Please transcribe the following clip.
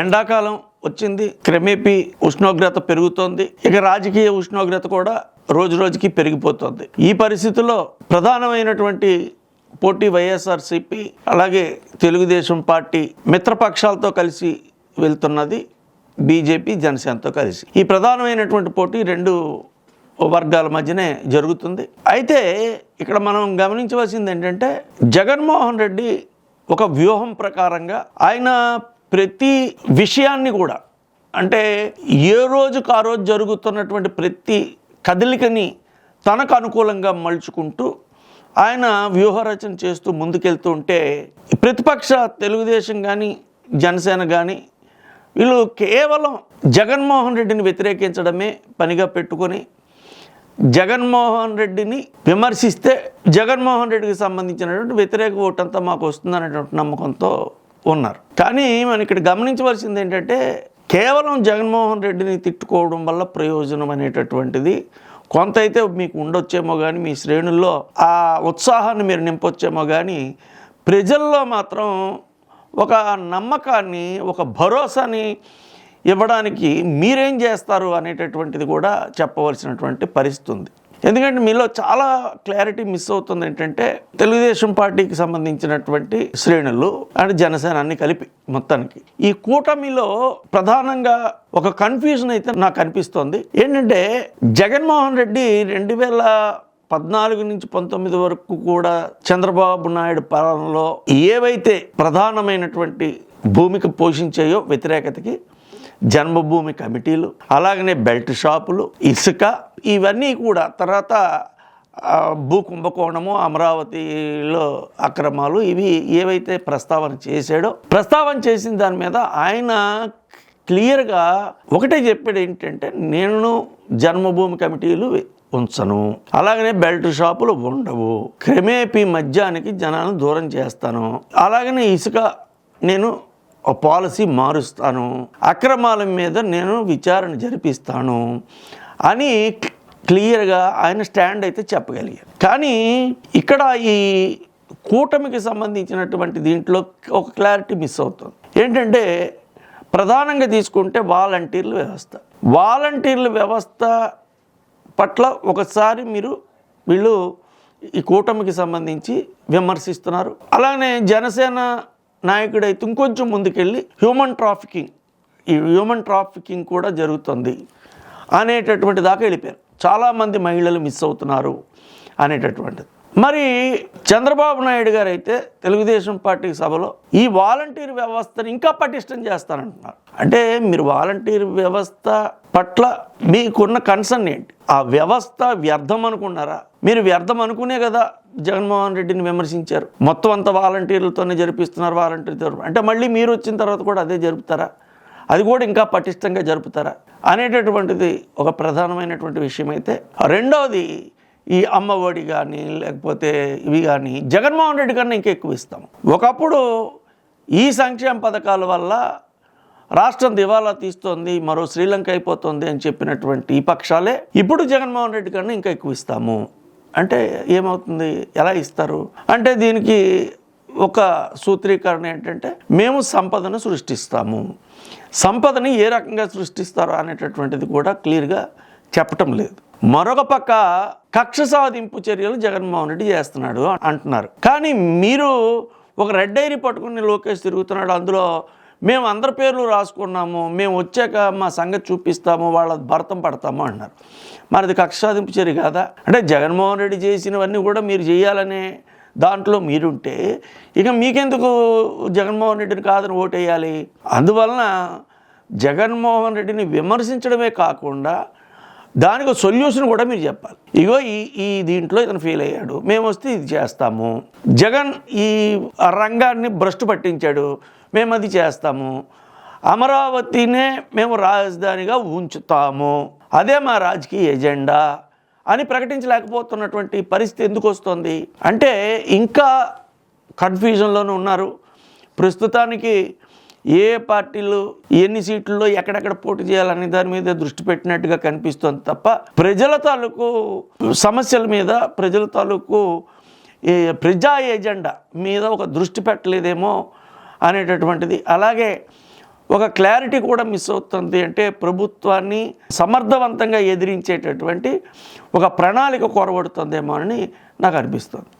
ఎండాకాలం వచ్చింది క్రమేపీ ఉష్ణోగ్రత పెరుగుతోంది. ఇక రాజకీయ ఉష్ణోగ్రత కూడా రోజు రోజుకి పెరిగిపోతుంది. ఈ పరిస్థితుల్లో ప్రధానమైనటువంటి పోటీ వైఎస్ఆర్సిపి అలాగే తెలుగుదేశం పార్టీ మిత్రపక్షాలతో కలిసి వెళ్తున్నది బీజేపీ జనసేనతో కలిసి. ఈ ప్రధానమైనటువంటి పోటీ రెండు వర్గాల మధ్యనే జరుగుతుంది. అయితే ఇక్కడ మనం గమనించవలసింది ఏంటంటే జగన్మోహన్ రెడ్డి ఒక వ్యూహం ప్రకారంగా ఆయన ప్రతి విషయాన్ని కూడా అంటే ఏ రోజుకు ఆ రోజు జరుగుతున్నటువంటి ప్రతి కదలికని తనకు అనుకూలంగా మలుచుకుంటూ ఆయన వ్యూహరచన చేస్తూ ముందుకెళ్తూ ఉంటే ప్రతిపక్ష తెలుగుదేశం కానీ జనసేన కానీ వీళ్ళు కేవలం జగన్మోహన్ రెడ్డిని వ్యతిరేకించడమే పనిగా పెట్టుకొని జగన్మోహన్ రెడ్డిని విమర్శిస్తే జగన్మోహన్ రెడ్డికి సంబంధించినటువంటి వ్యతిరేక ఓటంతా మాకు వస్తుందనేటువంటి నమ్మకంతో ఉన్నారు. కానీ మనం ఇక్కడ గమనించవలసింది ఏంటంటే కేవలం జగన్మోహన్ రెడ్డిని తిట్టుకోవడం వల్ల ప్రయోజనం అనేటటువంటిది కొంత అయితే మీకు ఉండొచ్చేమో కానీ మీ శ్రేణుల్లో ఆ ఉత్సాహాన్ని మీరు నింపొచ్చేమో కానీ ప్రజల్లో మాత్రం ఒక నమ్మకాన్ని ఒక భరోసాని ఇవ్వడానికి మీరేం చేస్తారు అనేటటువంటిది కూడా చెప్పవలసినటువంటి పరిస్థితి ఉంది. ఎందుకంటే మీలో చాలా క్లారిటీ మిస్ అవుతుంది ఏంటంటే తెలుగుదేశం పార్టీకి సంబంధించినటువంటి శ్రేణులు అండ్ జనసేన అన్ని కలిపి మొత్తానికి. ఈ కూటమిలో ప్రధానంగా ఒక కన్ఫ్యూజన్ అయితే నాకు అనిపిస్తోంది. ఏంటంటే జగన్మోహన్ రెడ్డి రెండు వేల పద్నాలుగు నుంచి పంతొమ్మిది వరకు కూడా చంద్రబాబు నాయుడు పాలనలో ఏవైతే ప్రధానమైనటువంటి భూమిక పోషించాయో వ్యతిరేకతకి జన్మభూమి కమిటీలు అలాగనే బెల్ట్ షాపులు ఇసుక ఇవన్నీ కూడా తర్వాత భూ కుంభకోణము అమరావతిలో అక్రమాలు ఇవి ఏవైతే ప్రస్తావన చేశాడో ప్రస్తావన చేసిన దాని మీద ఆయన క్లియర్గా ఒకటే చెప్పాడు ఏంటంటే నేను జన్మభూమి కమిటీలు ఉంచను అలాగనే బెల్ట్ షాపులు ఉండవు క్రమేపీ మద్యానికి జనాలను దూరం చేస్తాను అలాగనే ఇసుక నేను పాలసీ మారుస్తాను అక్రమాల మీద నేను విచారణ జరిపిస్తాను అని క్లియర్గా ఆయన స్టాండ్ అయితే చెప్పగలిగారు. కానీ ఇక్కడ ఈ కూటమికి సంబంధించినటువంటి దీంట్లో ఒక క్లారిటీ మిస్ అవుతుంది. ఏంటంటే ప్రధానంగా తీసుకుంటే వాలంటీర్ల వ్యవస్థ. వాలంటీర్ల వ్యవస్థ పట్ల ఒకసారి మీరు వీళ్ళు ఈ కూటమికి సంబంధించి విమర్శిస్తున్నారు. అలానే జనసేన నాయకుడైతే ఇంకొంచెం ముందుకెళ్ళి హ్యూమన్ ట్రాఫికింగ్ ఈ హ్యూమన్ ట్రాఫికింగ్ కూడా జరుగుతుంది అనేటటువంటి దాకా వెళ్ళిపోయారు. చాలామంది మహిళలు మిస్ అవుతున్నారు అనేటటువంటిది. మరి చంద్రబాబు నాయుడు గారు అయితే తెలుగుదేశం పార్టీ సభలో ఈ వాలంటీర్ వ్యవస్థను ఇంకా పటిష్టం చేస్తానంటున్నారు. అంటే మీరు వాలంటీర్ వ్యవస్థ పట్ల మీకున్న కన్సర్న్ ఏంటి? ఆ వ్యవస్థ వ్యర్థం అనుకున్నారా? మీరు వ్యర్థం అనుకునే కదా జగన్మోహన్ రెడ్డిని విమర్శించారు. మొత్తం అంతా వాలంటీర్లతోనే జరిపిస్తున్నారు వాలంటీర్ అంటే మళ్ళీ మీరు వచ్చిన తర్వాత కూడా అదే జరుపుతారా? అది కూడా ఇంకా పటిష్టంగా జరుపుతారా? అనేటటువంటిది ఒక ప్రధానమైనటువంటి విషయం అయితే రెండవది ఈ అమ్మఒడి కానీ లేకపోతే ఇవి కానీ జగన్మోహన్ రెడ్డి కన్నా ఇంకా ఎక్కువ ఇస్తాం. ఒకప్పుడు ఈ సంక్షేమ పథకాల వల్ల రాష్ట్రం దివాలా తీస్తోంది మరో శ్రీలంక అయిపోతుంది అని చెప్పినటువంటి ఈ పక్షాలే ఇప్పుడు జగన్మోహన్ రెడ్డి కన్నా ఇంకా ఎక్కువ ఇస్తాము. అంటే ఏమవుతుంది? ఎలా ఇస్తారు? అంటే దీనికి ఒక సూత్రీకరణ ఏంటంటే మేము సంపదను సృష్టిస్తాము. సంపదని ఏ రకంగా సృష్టిస్తారు అనేటటువంటిది కూడా క్లియర్గా చెప్పటం లేదు. మరొక పక్క కక్ష సాధింపు చర్యలు జగన్మోహన్ రెడ్డి చేస్తున్నాడు అంటున్నారు. కానీ మీరు ఒక రెడ్ డైరీ పట్టుకుని లోకేష్ తిరుగుతున్నాడు అందులో మేము అందరి పేర్లు రాసుకున్నాము మేము వచ్చాక మా సంగతి చూపిస్తాము వాళ్ళ భరతం పడతాము అన్నారు మనది కక్ష సాధింపు చర్య కాదా? అంటే జగన్మోహన్ రెడ్డి చేసినవన్నీ కూడా మీరు చేయాలనే దాంట్లో మీరుంటే ఇక మీకెందుకు జగన్మోహన్ రెడ్డిని కాదని ఓటేయాలి? అందువలన జగన్మోహన్ రెడ్డిని విమర్శించడమే కాకుండా దానికి సొల్యూషన్ కూడా మీరు చెప్పాలి. ఇగో ఈ ఈ దీంట్లో ఇతను ఫెయిల్ అయ్యాడు. మేము వస్తే ఇది చేస్తాము. జగన్ ఈ రంగాన్ని భ్రష్టు పట్టించాడు. మేము అది చేస్తాము. అమరావతినే మేము రాజధానిగా ఉంచుతాము. అదే మా రాజకీయ ఎజెండా అని ప్రకటించలేకపోతున్నటువంటి పరిస్థితి ఎందుకు వస్తుంది? అంటే ఇంకా కన్ఫ్యూజన్లోనే ఉన్నారు. ప్రస్తుతానికి ఏ పార్టీలు ఎన్ని సీట్లలో ఎక్కడెక్కడ పోటీ చేయాలనే దాని మీద దృష్టి పెట్టినట్టుగా కనిపిస్తుంది తప్ప ప్రజల తాలూకు సమస్యల మీద ప్రజల తాలూకు ప్రజా ఎజెండా మీద ఒక దృష్టి పెట్టలేదేమో అనేటటువంటిది. అలాగే ఒక క్లారిటీ కూడా మిస్ అవుతుంది అంటే ప్రభుత్వాన్ని సమర్థవంతంగా ఎదిరించేటటువంటి ఒక ప్రణాళిక కొరబడుతుందేమో అని నాకు అనిపిస్తుంది.